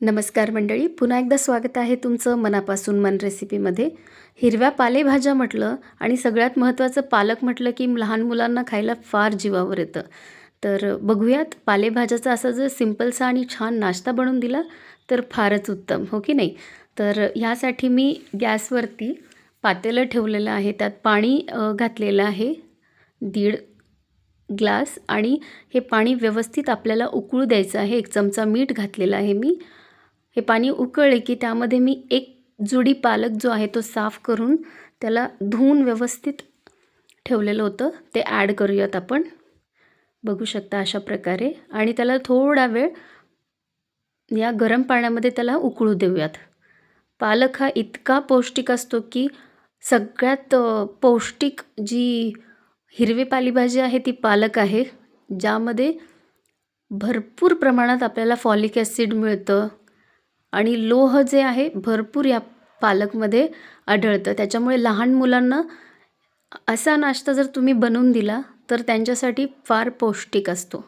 नमस्कार मंडळी पुन्हा एकदा स्वागत आहे तुमचं मनापासून मन रेसिपीमध्ये. हिरव्या पालेभाज्या म्हटलं आणि सगळ्यात महत्त्वाचं पालक म्हटलं की लहान मुलांना खायला फार जीवावर येतं. तर बघूयात पालेभाज्याचा असा जर सिम्पलसा आणि छान नाश्ता बनवून दिला तर फारच उत्तम हो की नाही? तर ह्यासाठी मी गॅसवरती पातेलं ठेवलेलं आहे त्यात पाणी घातलेलं आहे दीड ग्लास आणि हे पाणी व्यवस्थित आपल्याला उकळू द्यायचं आहे. एक चमचा मीठ घातलेलं आहे मी. हे पाणी उकळले की त्यामध्ये मी एक जुडी पालक जो आहे तो साफ करून त्याला धुवून व्यवस्थित ठेवलेलं होतं. ते ॲड करूयात आपण. बघू शकता अशा प्रकारे. आणि त्याला थोडा वेळ या गरम पाण्यामध्ये त्याला उकळू देऊयात. पालक हा इतका पौष्टिक असतो की सगळ्यात पौष्टिक जी हिरवी पालेभाजी आहे ती पालक आहे. ज्यामध्ये भरपूर प्रमाणात आपल्याला फॉलिक ॲसिड मिळतं. आणि लोह जे आहे भरपूर या पालकमध्ये आढळतं. त्याच्यामुळे लहान मुलांना असा नाश्ता जर तुम्ही बनवून दिला तर त्यांच्यासाठी फार पौष्टिक असतो.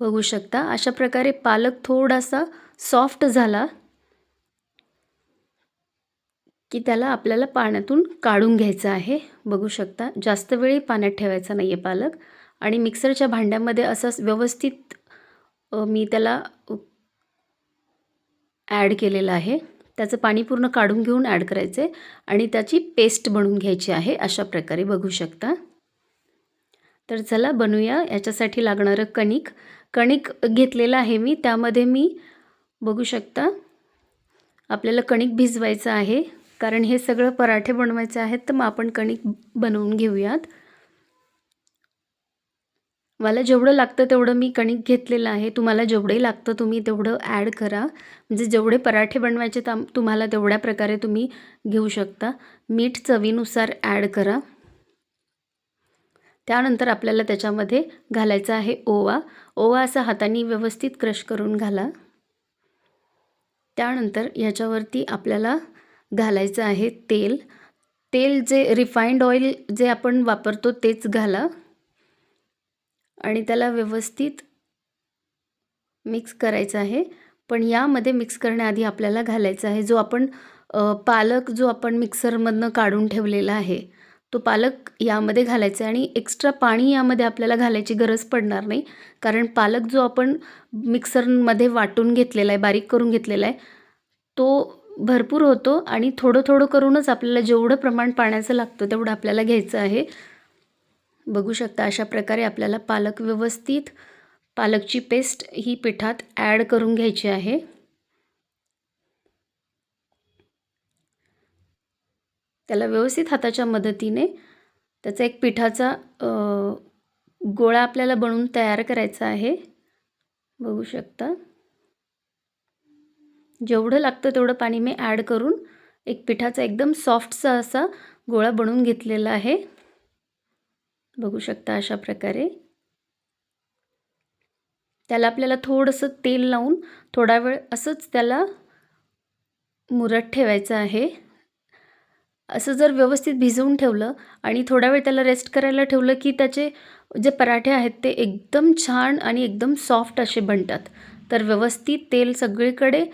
बघू शकता अशा प्रकारे पालक थोडासा सॉफ्ट झाला की त्याला आपल्याला पाण्यातून काढून घ्यायचं आहे. बघू शकता जास्त वेळी पाण्यात ठेवायचा नाही आहे पालक. आणि मिक्सरच्या भांड्यामध्ये असं व्यवस्थित मी त्याला ॲड केलेलं आहे. त्याचं पाणी पूर्ण काढून घेऊन ॲड करायचं आहे आणि त्याची पेस्ट बनवून घ्यायची आहे अशा प्रकारे बघू शकता. तर चला बनवूया. याच्यासाठी लागणारं कणिक. कणिक घेतलेलं आहे मी. त्यामध्ये मी बघू शकता आपल्याला कणिक भिजवायचं आहे. कारण हे सगळं पराठे बनवायचे आहेत तर मग आपण कणिक बनवून घेऊयात. मला जेवढं लागतं तेवढं मी कणिक घेतलेलं आहे. तुम्हाला जेवढंही लागतं तुम्ही तेवढं ॲड करा. म्हणजे जेवढे पराठे बनवायचे त्या तुम्हाला तेवढ्या प्रकारे तुम्ही घेऊ शकता. मीठ चवीनुसार ॲड करा. त्यानंतर आपल्याला त्याच्यामध्ये घालायचा आहे ओवा. ओवा असा हाताने व्यवस्थित क्रश करून घाला. त्यानंतर याच्यावरती आपल्याला घालायचं आहे तेल. तेल जे रिफाईंड ऑइल जे आपण वापरतो तेच घाला. आणि त्याला व्यवस्थित मिक्स करायचं आहे. पण यामध्ये मिक्स करण्याआधी आपल्याला घालायचा आहे. जो आपण पालक जो आपण मिक्सरमधनं काढून ठेवलेला आहे तो पालक यामध्ये घालायचा आहे. आणि एक्स्ट्रा पाणी यामध्ये आपल्याला घालायची गरज पडणार नाही. कारण पालक जो आपण मिक्सरमध्ये वाटून घेतलेला आहे बारीक करून घेतलेला आहे तो भरपूर होतो आणि थोडं थोडं करूनच आपल्याला जेवढं प्रमाण पाण्याचं लागतं तेवढं आपल्याला घ्यायचं आहे. बघू शकता अशा प्रकारे आपल्याला पालक व्यवस्थित पालकची पेस्ट ही पिठात ॲड करून घ्यायची आहे. त्याला व्यवस्थित हाताच्या मदतीने त्याचा एक पिठाचा गोळा आपल्याला बनवून तयार करायचा आहे. बघू शकता. जेवढं लागतं तेवढं पाणी मी ॲड करून एक पिठाचा एकदम सॉफ्टचा असा गोळा बनवून घेतलेला आहे. बघू शकता अशा प्रकारे. त्याला आपल्याला थोडंसं तेल लावून थोडा वेळ असंच त्याला मुरत ठेवायचं आहे. असं जर व्यवस्थित भिजवून ठेवलं आणि थोडा वेळ त्याला रेस्ट करायला ठेवलं की त्याचे जे पराठे आहेत ते एकदम छान आणि एकदम सॉफ्ट असे बनतात. तर व्यवस्थित तेल सगळीकडे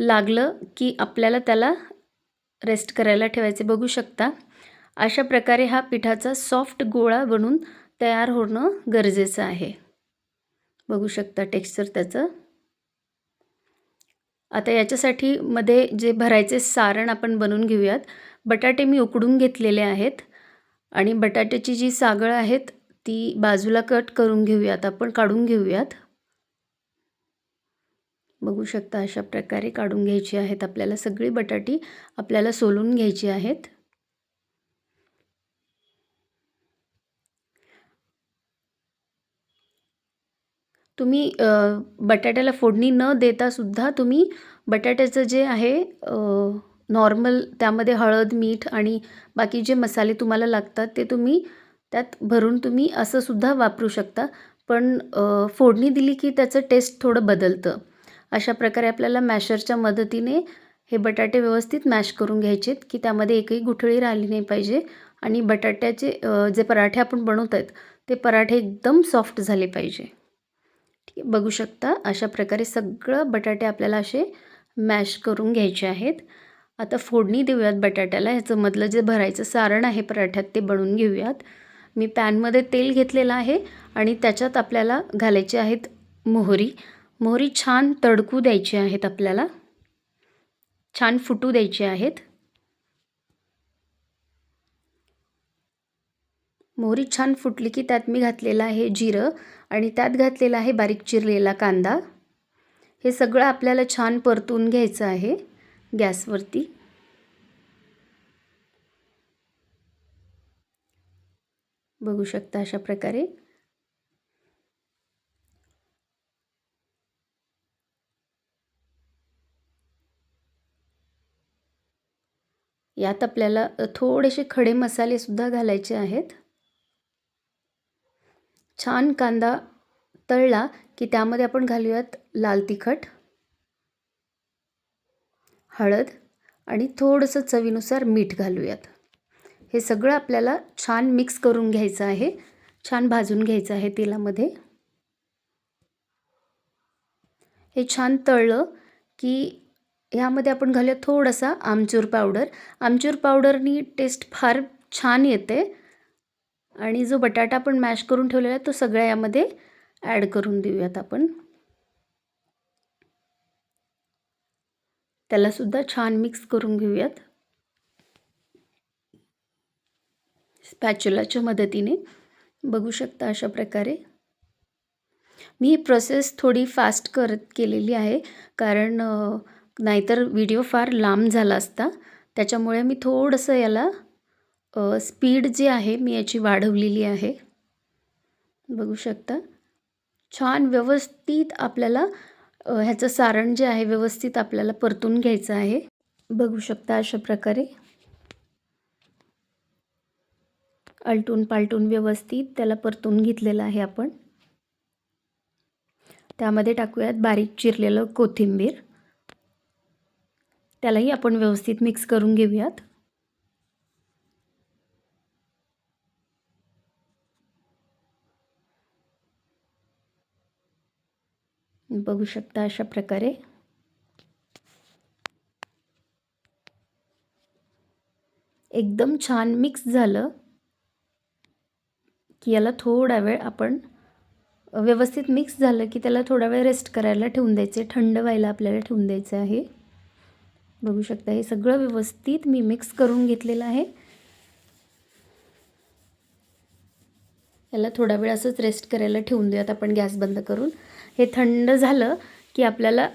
लागलं की आपल्याला त्याला रेस्ट करायला ठेवायचे. बघू शकता. अशा प्रकारे हा पिठाचा सॉफ्ट गोळा बनून तयार होणं गरजेचं आहे. बघू शकता टेक्स्चर त्याचं. आता याच्यासाठी मध्ये जे भरायचे सारण आपण बनवून घेऊयात. बटाटे मी उकडून घेतलेले आहेत आणि बटाट्याची जी सागळ आहेत ती बाजूला कट करून घेऊयात आपण काढून घेऊयात. बघू शकता अशा प्रकारे काढून घ्यायची आहेत आपल्याला सगळी बटाटी आपल्याला सोलून घ्यायची आहेत. तुम्ही बटाट्याला फोडणी न देतासुद्धा तुम्ही बटाट्याचं जे आहे नॉर्मल त्यामध्ये हळद मीठ आणि बाकी जे मसाले तुम्हाला लागतात ते तुम्ही त्यात भरून तुम्ही असं सुद्धा वापरू शकता. पण फोडणी दिली की त्याचं टेस्ट थोडं बदलतं. अशा प्रकारे आपल्याला मॅशरच्या मदतीने हे बटाटे व्यवस्थित मॅश करून घ्यायचेत की त्यामध्ये एकही गुठळी राहिली नाही पाहिजे आणि बटाट्याचे जे पराठे आपण बनवत आहेत ते पराठे एकदम सॉफ्ट झाले पाहिजे. बघू शकता. अशा प्रकारे सगळं बटाटे आपल्याला असे मॅश करून घ्यायचे आहेत. आता फोडणी देऊयात बटाट्याला. ह्याचं जे भरायचं सारण आहे पराठ्यात ते बनवून घेऊयात. मी पॅनमध्ये तेल घेतलेलं आहे आणि त्याच्यात आपल्याला घालायचे आहेत मोहरी. मोहरी छान तडकू द्यायची आहेत आपल्याला. छान फुटू द्यायची आहेत. मोहरी छान फुटली की त्यात मी घातलेलं आहे जिरं आणि त्यात घातलेला आहे बारीक चिरलेला कांदा. हे सगळं आपल्याला छान परतून घ्यायचं आहे गॅसवरती. बघू शकता अशा प्रकारे. यात आपल्याला थोडेसे खडे मसालेसुद्धा घालायचे आहेत. छान कांदा तळला की त्यामध्ये आपण घालूयात लाल तिखट हळद आणि थोडंसं चवीनुसार मीठ घालूयात. हे सगळं आपल्याला छान मिक्स करून घ्यायचं आहे. छान भाजून घ्यायचं आहे तेलामध्ये. हे छान तळलं की ह्यामध्ये आपण घालूया थोडासा आमचूर पावडर. आमचूर पावडरनी टेस्ट फार छान येते. आणि जो बटाटा आपण मॅश करून ठेवलेला आहे तो सगळ्या यामध्ये ॲड करून देऊयात आपण. त्यालासुद्धा छान मिक्स करून घेऊयात. स्पॅच्युलाच्या मदतीने. बघू शकता अशा प्रकारे. मी ही प्रोसेस थोडी फास्ट करत केलेली आहे कारण नाहीतर व्हिडिओ फार लांब झाला असता. त्याच्यामुळे मी थोडंसं याला स्पीड जी आहे मी याची वाढवलेली आहे. बघू शकता. छान व्यवस्थित आपल्याला ह्याचं सारण जे आहे व्यवस्थित आपल्याला परतून घ्यायचं आहे. बघू शकता अशा प्रकारे. आलटून पालटून व्यवस्थित त्याला परतून घेतलेलं आहे आपण. त्यामध्ये टाकूयात बारीक चिरलेलं कोथिंबीर. त्यालाही आपण व्यवस्थित मिक्स करून घेऊयात. बघू शकता अशा प्रकारे. एकदम छान मिक्स झालं की याला थोडा वेळ आपण व्यवस्थित मिक्स झालं की त्याला थोडा वेळ रेस्ट करायला ठेवून द्यायचे. थंड व्हायला आपल्याला ठेवून द्यायचं आहे. बघू शकता हे सगळं व्यवस्थित मी मिक्स करून घेतलेलं आहे. याला थोडा वेळ असंच रेस्ट करायला ठेवून देऊयात आपण गॅस बंद करून. हे थंड झालं की आपल्याला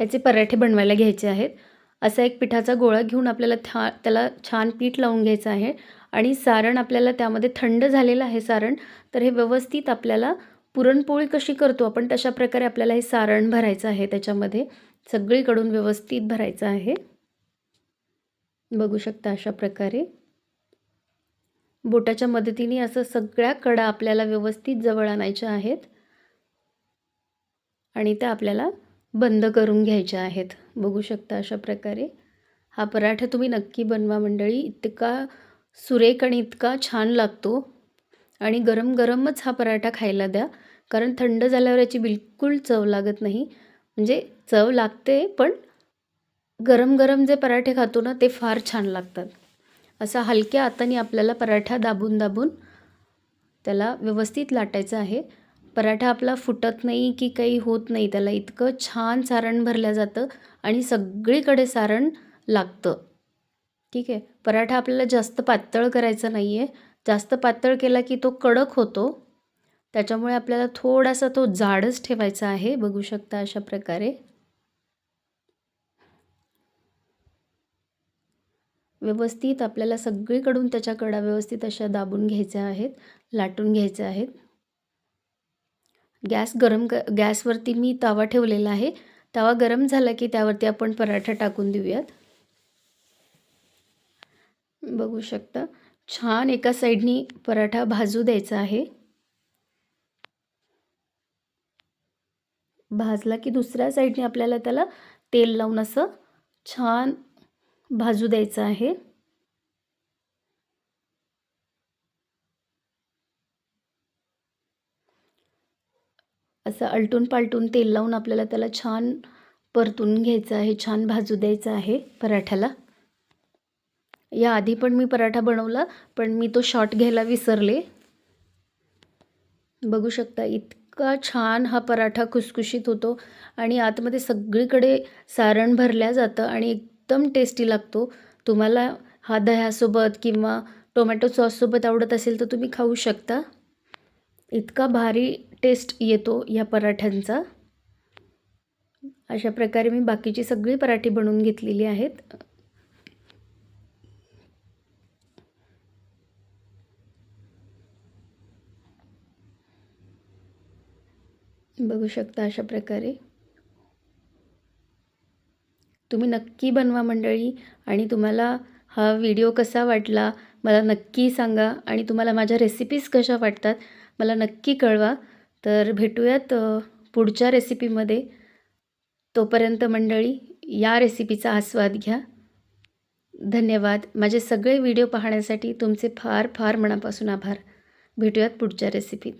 ह्याचे पराठे बनवायला घ्यायचे आहेत. असा एक पिठाचा गोळा घेऊन आपल्याला था त्याला छान पीठ लावून घ्यायचं आहे. आणि सारण आपल्याला त्यामध्ये थंड झालेलं आहे सारण तर हे व्यवस्थित आपल्याला पुरणपोळी कशी करतो आपण तशा प्रकारे आपल्याला हे सारण भरायचं आहे त्याच्यामध्ये. सगळीकडून व्यवस्थित भरायचं आहे. बघू शकता अशा प्रकारे. बोटाच्या मदतीने असं सगळ्या कडा आपल्याला व्यवस्थित जवळ आणायच्या आहेत. आणि त्या आपल्याला बंद करून घ्यायच्या आहेत. बघू शकता अशा प्रकारे. हा पराठा तुम्ही नक्की बनवा मंडळी. इतका सुरेख आणि इतका छान लागतो. आणि गरम गरमच हा पराठा खायला द्या. कारण थंड झाल्यावर याची बिलकुल चव लागत नाही. म्हणजे चव लागते पण गरम गरम जे पराठे खातो ना ते फार छान लागतात. असा हलक्या हाताने आपल्याला पराठा दाबून दाबून त्याला व्यवस्थित लाटायचं आहे. पराठा आपला फुटत नाही की काही होत नाही त्याला इतकं छान सारण भरलं जातं आणि सगळीकडे सारण लागतं. ठीक आहे? पराठा आपल्याला जास्त पातळ करायचा नाही आहे जास्त पातळ केला की तो कडक होतो. त्याच्यामुळे आपल्याला थोडासा तो जाडच ठेवायचा आहे. बघू शकता अशा प्रकारे. व्यवस्थित आपल्याला सगळीकडून त्याच्या कडा व्यवस्थित अशा दाबून घ्यायच्या आहेत लाटून घ्यायच्या आहेत. गॅस गरम क गॅसवरती मी तवा ठेवलेला आहे. तवा गरम झाला की त्यावरती आपण पराठा टाकून देऊयात. बघू शकता छान एका साईडनी पराठा भाजू द्यायचा आहे. भाजला की दुसऱ्या साईडने आपल्याला त्याला तेल लावून असं छान भाजू द्यायचं आहे. असं अलटून पालटून तेल लावून आपल्याला त्याला छान परतून घ्यायचं आहे छान भाजू द्यायचं आहे पराठ्याला. याआधी पण मी पराठा बनवला पण मी तो शॉट घ्यायला विसरले. बघू शकता इतका छान हा पराठा खुसखुशीत होतो आणि आतमध्ये सगळीकडे सारण भरल्या जातं आणि एकदम टेस्टी लागतो. तुम्हाला हा दह्यासोबत किंवा टोमॅटो सॉससोबत आवडत असेल तर तुम्ही खाऊ शकता. इतका भारी टेस्ट येतो या पराठ्यांचा. अशा प्रकारे मी बाकीची सगळी पराठी बनवून घेतलेली आहेत. बघू शकता अशा प्रकारे. तुम्ही नक्की बनवा मंडळी. आणि तुम्हाला हा व्हिडिओ कसा वाटला मला नक्की सांगा. आणि तुम्हाला माझ्या रेसिपीज कशा वाटतात मला नक्की कळवा. तर भेटूयात पुढच्या रेसिपीमध्ये तोपर्यंत मंडळी या रेसिपीचा आस्वाद घ्या. धन्यवाद. माझे सगळे व्हिडिओ पाहण्यासाठी तुमचे फार फार मनापासून आभार. भेटूयात पुढच्या रेसिपीत